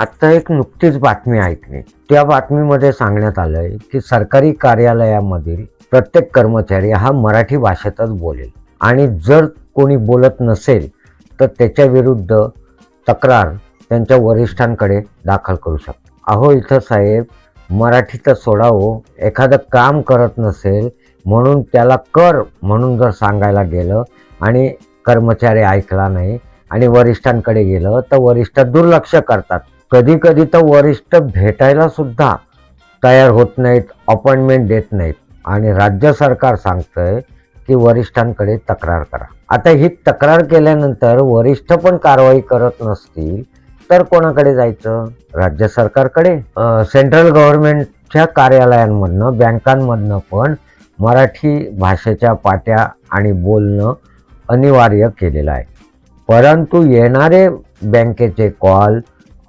आत्ता एक नुकतीच बातमी ऐकली. त्या बातमीमध्ये सांगण्यात आलंय की सरकारी कार्यालयामधील प्रत्येक कर्मचारी हा मराठी भाषेतच बोलेल. आणि जर कोणी बोलत नसेल तर त्याच्या विरुद्ध तक्रार त्यांच्या वरिष्ठांकडे दाखल करू शकतो. अहो इथं साहेब मराठी तर सोडावं एखादं काम करत नसेल म्हणून त्याला कर म्हणून जर सांगायला गेलं आणि कर्मचारी ऐकला नाही आणि वरिष्ठांकडे गेलं तर वरिष्ठ दुर्लक्ष करतात. कधी कधी तर वरिष्ठ भेटायला सुद्धा तयार होत नाहीत अपॉइंटमेंट देत नाहीत. आणि राज्य सरकार सांगतंय की वरिष्ठांकडे तक्रार करा. आता ही तक्रार केल्यानंतर वरिष्ठ पण कारवाई करत नसतील तर कोणाकडे जायचं? राज्य सरकारकडे? सेंट्रल गव्हर्नमेंटच्या कार्यालयांमधनं बँकांमधनं पण मराठी भाषेच्या पाट्या आणि बोलणं अनिवार्य केलेलं आहे. परंतु येणारे बँकेचे कॉल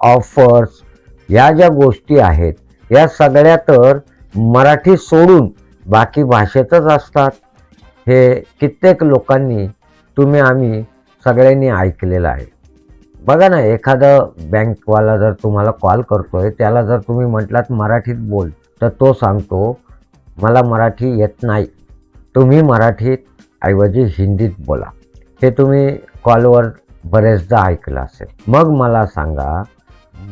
ऑफर्स या ज्या गोष्टी आहेत या सगळ्या तर मराठी सोडून बाकी भाषेतच असतात. हे कित्येक लोकांनी तुम्ही आम्ही सगळ्यांनी ऐकलेलं आहे. बघा ना एखादं बँकवाला जर तुम्हाला कॉल करतोय त्याला जर तुम्ही म्हटलात मराठीत बोल तर तो सांगतो मला मराठी येत नाही. तुम्ही मराठीत ऐवजी हिंदीत बोला. हे तुम्ही कॉलवर बरेचदा ऐकलं असेल. मग मला सांगा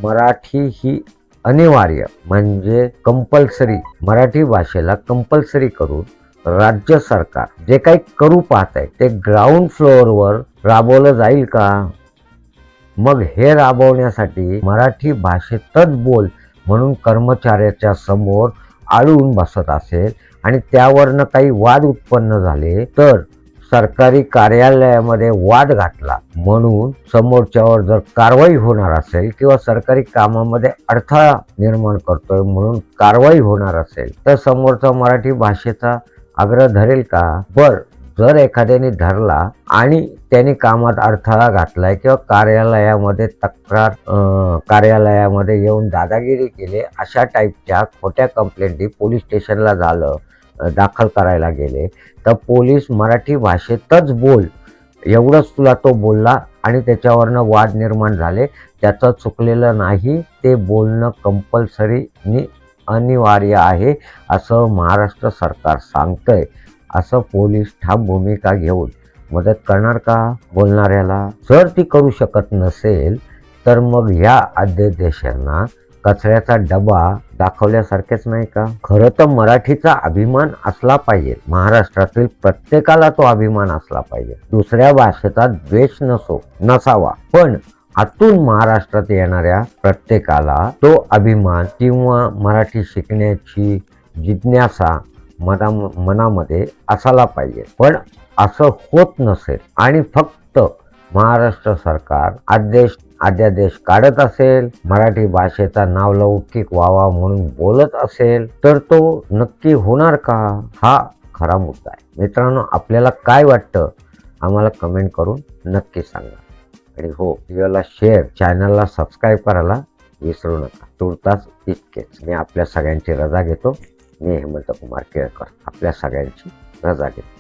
मराठी ही अनिवार्य म्हणजे कंपल्सरी मराठी भाषेला कंपल्सरी करून राज्य सरकार जे काही करू पाहत आहे ते ग्राउंड फ्लोअरवर राबवलं जाईल का? मग हे राबवण्यासाठी मराठी भाषेतच बोल म्हणून कर्मचाऱ्याच्या समोर आळून बसत असेल आणि त्यावरनं काही वाद उत्पन्न झाले तर सरकारी कार्यालयामध्ये वाद घातला. म्हणून समोरच्यावर जर कारवाई होणार असेल किंवा सरकारी कामामध्ये अडथळा निर्माण करतोय म्हणून कारवाई होणार असेल तर समोरचा मराठी भाषेचा आग्रह धरेल का? बर जर एखाद्याने धरला आणि त्याने कामात अडथळा घातलाय किंवा कार्यालयामध्ये तक्रार कार्यालयामध्ये येऊन दादागिरी केली अशा टाईपच्या खोट्या कंप्लेंटी पोलीस स्टेशनला झालं. दाखल करायला गेले. तर पोलीस मराठी भाषेतच बोल एवढंच तुला तो बोलला आणि त्याच्यावरनं वाद निर्माण झाले. त्याचं चुकलेलं नाही ते बोलणं कंपल्सरी नि अनिवार्य आहे असं महाराष्ट्र सरकार सांगतंय. असं पोलीस ठाम भूमिका घेऊन मदत करणार का बोलणाऱ्याला? जर ती करू शकत नसेल तर मग ह्या अध्यादेशांना कचऱ्याचा डबा दाखवल्यासारखेच नाही का? खरं तर मराठीचा अभिमान असला पाहिजे. महाराष्ट्रातील प्रत्येकाला तो अभिमान असला पाहिजे. दुसऱ्या भाषेचा द्वेष नसो नसावा. पण आतून महाराष्ट्रात येणाऱ्या प्रत्येकाला तो अभिमान किंवा मराठी शिकण्याची जिज्ञासा मना मनामध्ये असायला पाहिजे. पण असं होत नसेल आणि फक्त महाराष्ट्र सरकार आदेश अध्यादेश काढत असेल मराठी भाषेचा नावलौकिक व्हावा म्हणून बोलत असेल तर तो नक्की होणार का? हा खरा मुद्दा आहे. मित्रांनो आपल्याला काय वाटतं? आम्हाला कमेंट करून नक्की सांगा. आणि हो व्हिडिओला शेअर चॅनलला सबस्क्राईब करायला विसरू नका. तुर्तास इतकेच. मी आपल्या सगळ्यांची रजा घेतो. मी हेमंत कुमार केळकर आपल्या सगळ्यांची रजा घेतो.